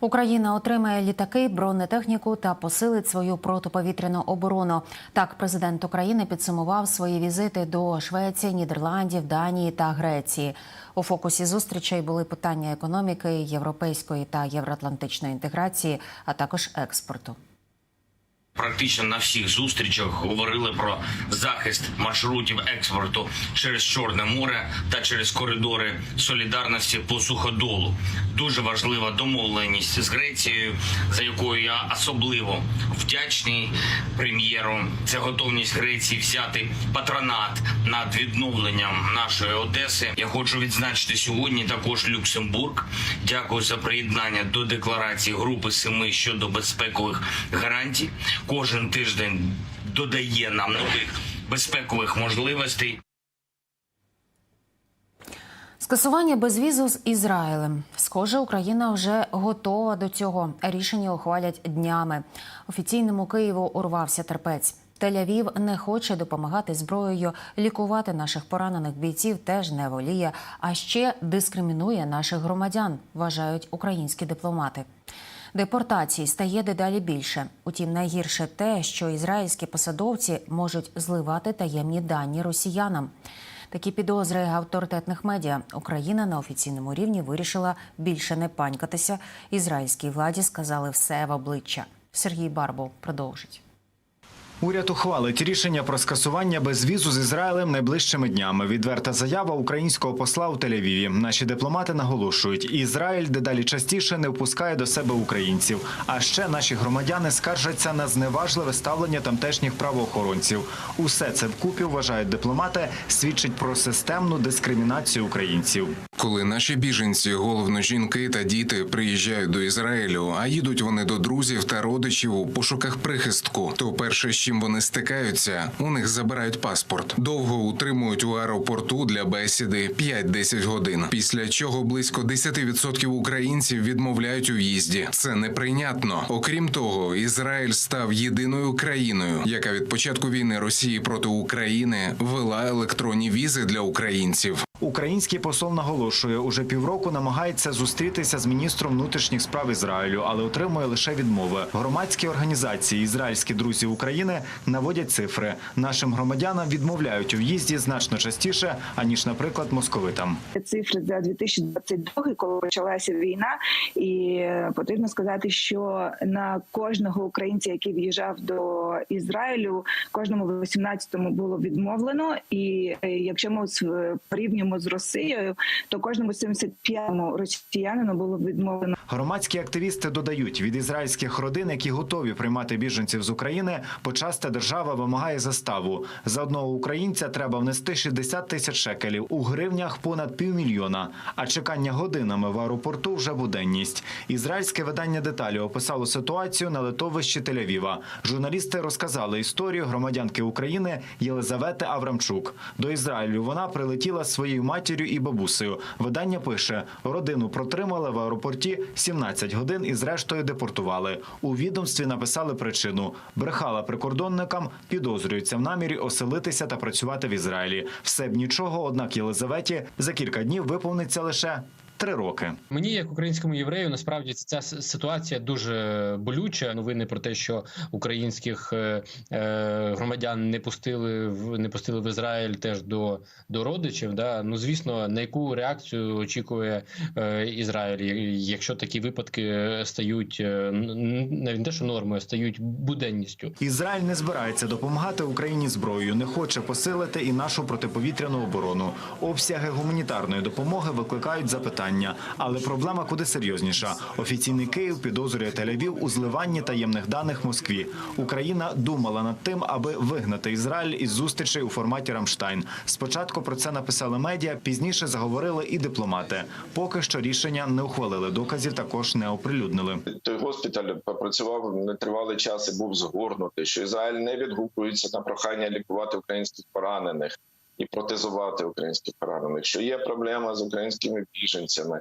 Україна отримає літаки, бронетехніку та посилить свою протиповітряну оборону. Так, президент України підсумував свої візити до Швеції, Нідерландів, Данії та Греції. У фокусі зустрічей були питання економіки, європейської та євроатлантичної інтеграції, а також експорту. Практично на всіх зустрічах говорили про захист маршрутів експорту через Чорне море та через коридори солідарності по суходолу. Дуже важлива домовленість з Грецією, за якою я особливо вдячний прем'єру. Це готовність Греції взяти патронат над відновленням нашої Одеси. Я хочу відзначити сьогодні також Люксембург. Дякую за приєднання до декларації групи семи щодо безпекових гарантій. Кожен тиждень додає нам нових безпекових можливостей. Скасування безвізу з Ізраїлем. Схоже, Україна вже готова до цього. Рішення ухвалять днями. Офіційному Києву урвався терпець. Тель-Авів не хоче допомагати зброєю лікувати наших поранених бійців, теж не воліє, а ще дискримінує наших громадян, вважають українські дипломати. Депортацій стає дедалі більше. Утім, найгірше те, що ізраїльські посадовці можуть зливати таємні дані росіянам. Такі підозри авторитетних медіа Україна на офіційному рівні вирішила більше не панькатися. Ізраїльській владі сказали все в обличчя. Сергій Барбо продовжить. Уряд ухвалить рішення про скасування безвізу з Ізраїлем найближчими днями. Відверта заява українського посла у Тель-Авіві. Наші дипломати наголошують, Ізраїль дедалі частіше не впускає до себе українців. А ще наші громадяни скаржаться на зневажливе ставлення тамтешніх правоохоронців. Усе це вкупі вважають дипломати, свідчить про системну дискримінацію українців. Коли наші біженці, головно жінки та діти, приїжджають до Ізраїлю, а їдуть вони до друзів та родичів у пошуках прихистку, то перше, з чим вони стикаються, у них забирають паспорт. Довго утримують у аеропорту для бесіди 5-10 годин. Після чого близько 10% українців відмовляють у в'їзді. Це неприйнятно. Окрім того, Ізраїль став єдиною країною, яка від початку війни Росії проти України вела електронні візи для українців. Український посол наголошує, уже півроку намагається зустрітися з міністром внутрішніх справ Ізраїлю, але отримує лише відмови. Громадські організації Ізраїльські друзі України наводять цифри. Нашим громадянам відмовляють у в'їзді значно частіше аніж, наприклад, московитам. цифри за 2022, коли почалася війна, і е, потрібно сказати, що на кожного українця, який в'їжджав до Ізраїлю, кожному 18-му було відмовлено. І е, якщо ми з- порівнюємо з Росією, то кожному 75-му росіянину було відмовлено. Громадські активісти додають від ізраїльських родин, які готові приймати біженців з України, почасти держава вимагає заставу. За одного українця треба внести 60 тисяч шекелів у гривнях понад півмільйона. А чекання годинами в аеропорту вже буденність. Ізраїльське видання деталі описало ситуацію на литовищі Тель-Авіва. Журналісти розказали історію громадянки України Єлизавети Аврамчук. До Ізраїлю вона прилетіла своєю матір'ю і бабусею. Видання пише: родину протримали в аеропорті 17 годин і зрештою депортували. У відомстві написали причину: брехала прикордонникам, підозрюються в намірі оселитися та працювати в Ізраїлі. Все б нічого, однак Єлизаветі за кілька днів виповниться лише. Три роки Мені, як українському єврею, насправді ця ситуація дуже болюча. Новини про те, що українських е, е, громадян не пустили в не пустили в Ізраїль теж до, до родичів. Да? Ну звісно, на яку реакцію очікує е, Ізраїль, якщо такі випадки стають навіть не те, що нормою, стають буденністю. Ізраїль не збирається допомагати Україні зброєю, не хоче посилити і нашу протиповітряну оборону. Обсяги гуманітарної допомоги викликають запитання, але проблема куди серйозніша. Офіційний Київ підозрює Тель-Авів у зливанні таємних даних Москві. Україна думала над тим, аби вигнати Ізраїль із зустрічей у форматі Рамштайн. Спочатку про це написали медіа, пізніше заговорили і дипломати. Поки що рішення не ухвалили. Доказів також не оприлюднили. той госпіталь попрацював нетривалий час і був згорнутий, що Ізраїль не відгукується на прохання лікувати українських поранених і протезувати українських поранених, що є проблема з українськими біженцями,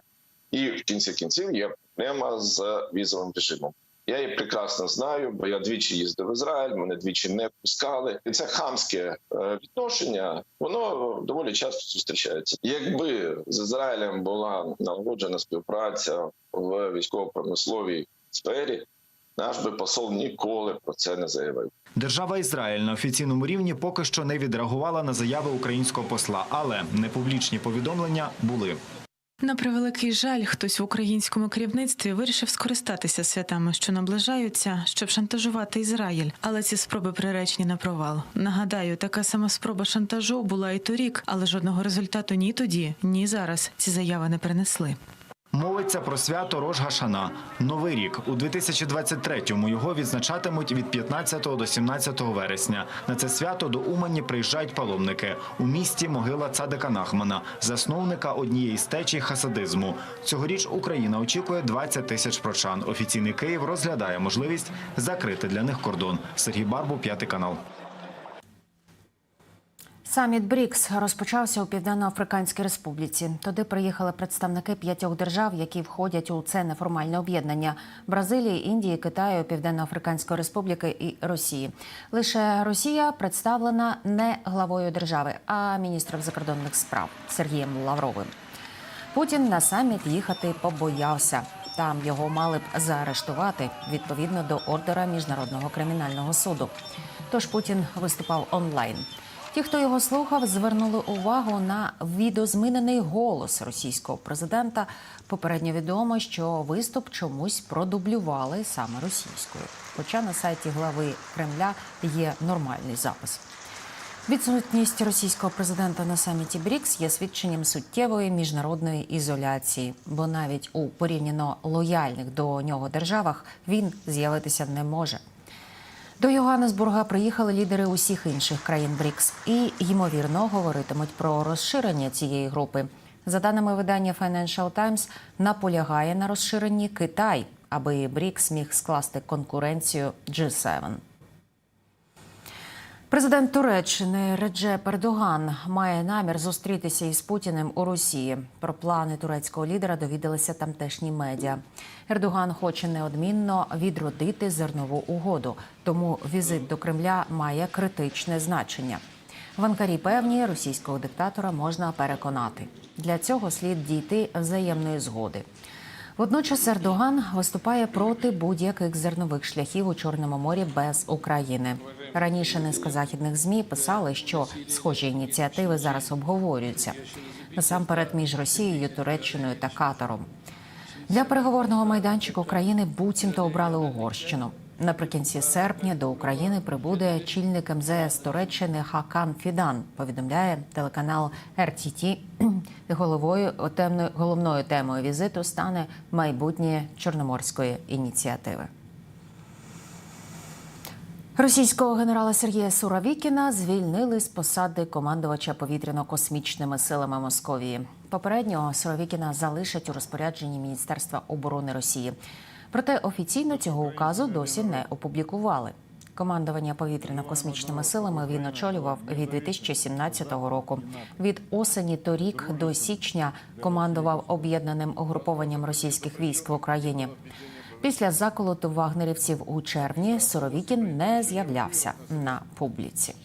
і в кінці кінців є проблема з візовим режимом. Я її прекрасно знаю, бо я двічі їздив в Ізраїль, мене двічі не пускали. І це хамське е, відношення, воно доволі часто зустрічається. Якби з Ізраїлем була налагоджена співпраця в військово-промисловій сфері, наш би посол ніколи про це не заявив. Держава Ізраїль на офіційному рівні поки що не відреагувала на заяви українського посла, але непублічні повідомлення були. На превеликий жаль, хтось в українському керівництві вирішив скористатися святами, що наближаються, щоб шантажувати Ізраїль. Але ці спроби приречені на провал. Нагадаю, така сама спроба шантажу була і торік, але жодного результату ні тоді, ні зараз ці заяви не принесли. Мовиться про свято Рож Гашана. Новий рік у 2023-му його відзначатимуть від 15 до 17 вересня. На це свято до Умані приїжджають паломники. У місті могила Цадика Нахмана, засновника однієї з течій хасадизму. Цьогоріч Україна очікує 20 тисяч прочан. Офіційний Київ розглядає можливість закрити для них кордон. Сергій Барбу, п'ятий канал. Саміт БРІКС розпочався у Південно-Африканській Республіці. Туди приїхали представники п'ятьох держав, які входять у це неформальне об'єднання: Бразилії, Індії, Китаю, Південно-Африканської Республіки і Росії. Лише Росія представлена не главою держави, а міністром закордонних справ Сергієм Лавровим. Путін на саміт їхати побоявся. Там його мали б заарештувати відповідно до ордера міжнародного кримінального суду. Тож Путін виступав онлайн. Ті, хто його слухав, звернули увагу на відозмінений голос російського президента. Попередньо відомо, що виступ чомусь продублювали саме російською. Хоча на сайті глави Кремля є нормальний запис. Відсутність російського президента на саміті БРІКС є свідченням суттєвої міжнародної ізоляції, бо навіть у порівняно лояльних до нього державах він з'явитися не може. До Йоганнесбурга приїхали лідери усіх інших країн БРІКС і ймовірно говоритимуть про розширення цієї групи. За даними видання Financial Times, наполягає на розширенні Китай, аби БРІКС міг скласти конкуренцію G7. Президент Туреччини Реджеп Ердоган має намір зустрітися із Путіним у Росії. Про плани турецького лідера довідалися тамтешні медіа. Ердоган хоче неодмінно відродити зернову угоду, тому візит до Кремля має критичне значення. В Анкарі певні російського диктатора можна переконати. Для цього слід дійти взаємної згоди. Водночас Ердоган виступає проти будь-яких зернових шляхів у Чорному морі без України. Раніше низка західних змі писали, що схожі ініціативи зараз обговорюються насамперед між Росією, Туреччиною та Катаром. Для переговорного майданчику країни буцімто обрали Угорщину. Наприкінці серпня до України прибуде чільник МЗС Туреччини Хакан Фідан. Повідомляє телеканал РТТ. Головою головною темою візиту стане майбутнє чорноморської ініціативи. Російського генерала Сергія Суровікіна звільнили з посади командувача повітряно-космічними силами Московії. Попереднього Суровікіна залишать у розпорядженні Міністерства оборони Росії. Проте офіційно цього указу досі не опублікували. Командування повітряно-космічними силами він очолював від 2017 року. Від осені торік до січня командував об'єднаним угрупованням російських військ в Україні. Після заколоту вагнерівців у червні Суровікін не з'являвся на публіці.